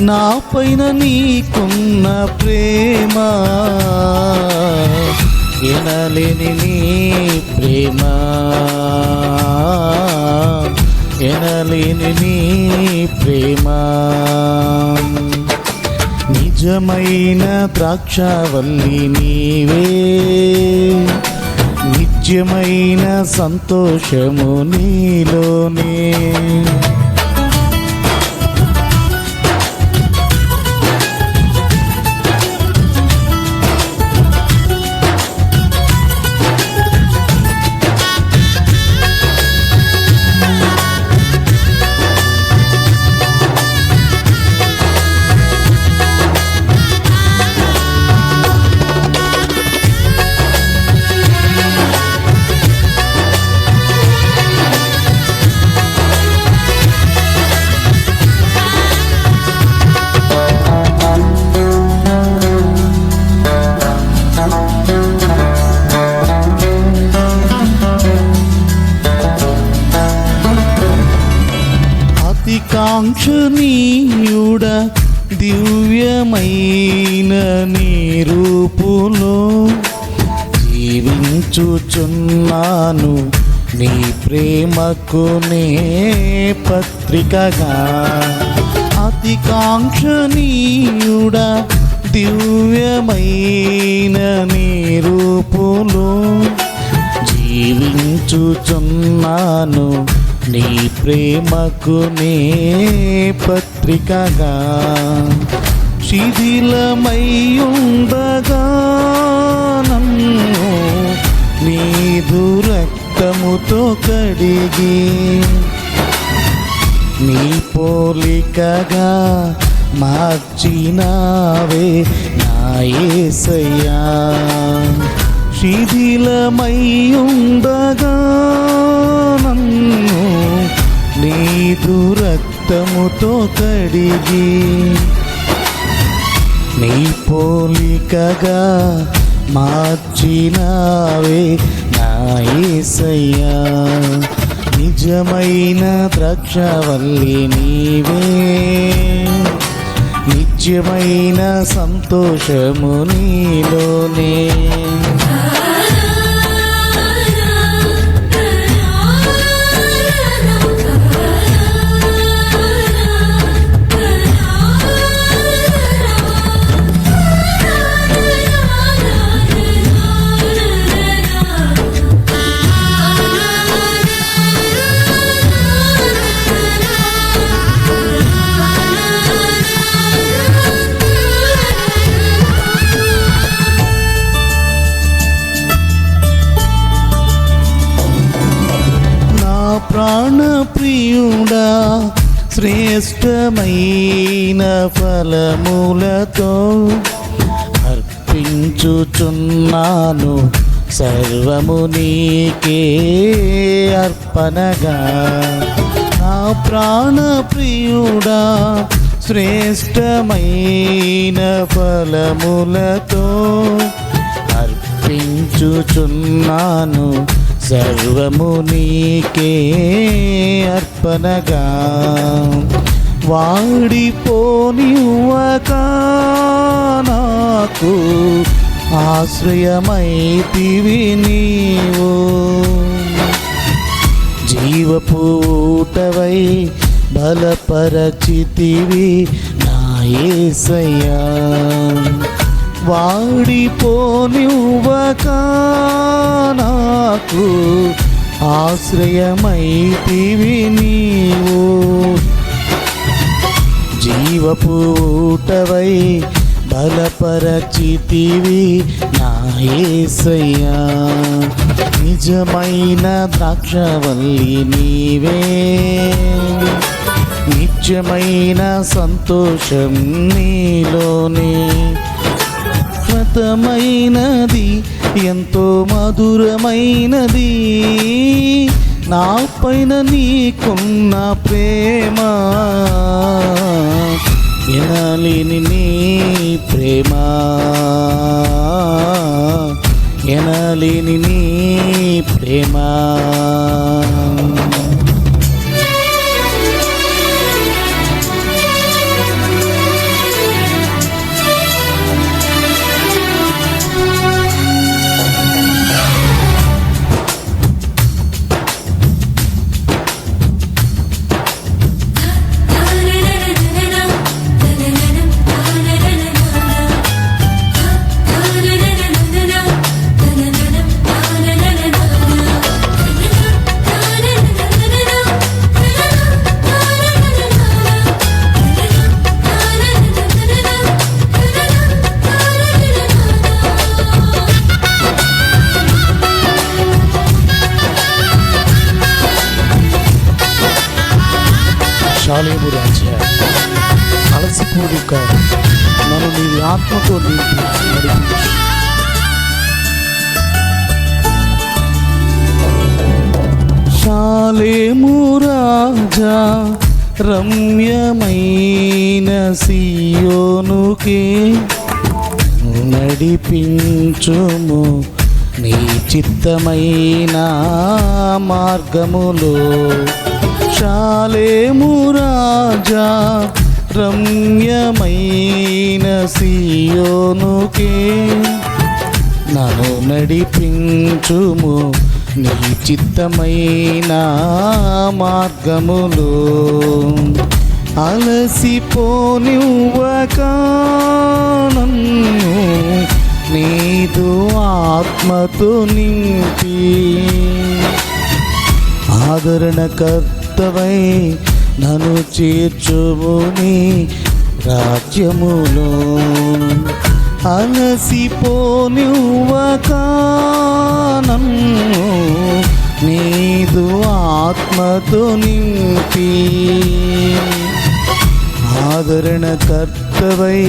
నా పైన నీకున్న ప్రేమ. ఎనలేని నీ ప్రేమ. ఎనలేని నీ ప్రేమ. నిజమైన ద్రాక్షవల్లి నీవే. నిత్యమైన సంతోషము నీలోనే. వాంఛనీయుడ దివ్యమైన నీ రూపులో. జీవించుచున్నాను నీ ప్రేమకు నే పత్రికగా. అతి కాంక్షణీయుడ దివ్యమైన నీ రూపులో. జీవించుచున్నాను నీ ప్రేమకు నే పత్రికగా శిథిలమయ్యుండగా నన్ను నీదు రక్తముతో కడిగి నీ పోలికగా మార్చినావే నా యేసయ్యా శిథిలమయ్యుండగా నన్ను నీదు రక్తముతో కడిగి నీ పోలికగా మార్చినావే నాయసయ్యా నిజమైన ద్రక్షవల్లి నీవే. నిత్యమైన సంతోషము నీలోనే. ప్రాణప్రియుడా శ్రేష్టమైన ఫలములతో అర్పించుచున్నాను. సర్వము నీకే అర్పణగా. నా ప్రాణప్రియుడా శ్రేష్టమైన ఫలములతో అర్పించుచున్నాను. సర్వము నీకే అర్పణగా. వాడిపోనివ్వక నాకు ఆశ్రయమైతివి నీవు. జీవపూటవై బలపరచితివి నా యేసయ్యా వాడిపోనివ్వక నాకు ఆశ్రయమైతివి నీవు. జీవపూటవై బలపరచితివి నాయేసయ్యా నిజమైన ద్రాక్షవల్లి నీవే. నిత్యమైన సంతోషం నీలోనే. శాశ్వతమైనది ఎంతో మధురమైనది. నా పైన నీకున్న ప్రేమ ఎనలేని నీ ప్రేమ. ఎనలేని నీ ప్రేమ. కాలేము రాజా అలసిపోడు కాదు నన్ను నీ ఆత్మతో నింపి నడిపించు శాలేము రాజా రమ్యమైన సియోనుకే నడిపించుము నీ చిత్తమైన మార్గములో. శాలేము రాజా రమ్యమైన సియోనుకే. నన్ను నడిపించుము నీ చిత్తమైన మార్గములో. అలసిపోనివ్వక నన్ను నీదు ఆత్మతో నింపి. ఆదరణకర్తవై నన్ను చేర్చుముని రాజ్యములో. అలసిపోనివ్వక నన్ను నీదు ఆత్మతో నింపి. ఆదరణకర్తవై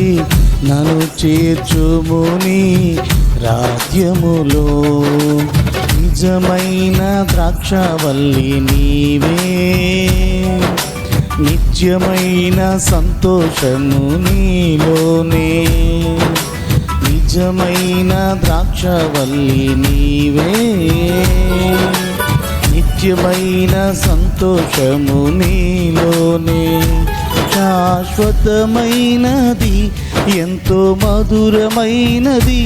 నన్ను చేర్చుముని రాజ్యములో. నిజమైన ద్రాక్షవల్లి నీవే. నిత్యమైన సంతోషము నీలోనే. నిజమైన ద్రాక్షవల్లి నీవే. నిత్యమైన సంతోషము నీలోనే. శాశ్వతమైనది ఎంతో మధురమైనది.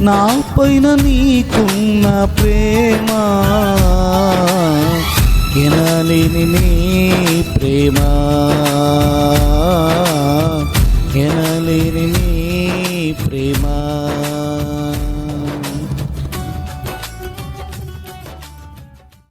నా పైన నీకున్న ప్రేమ. ఎనలేని నీ ప్రేమ. ఎనలేని నీ ప్రేమ.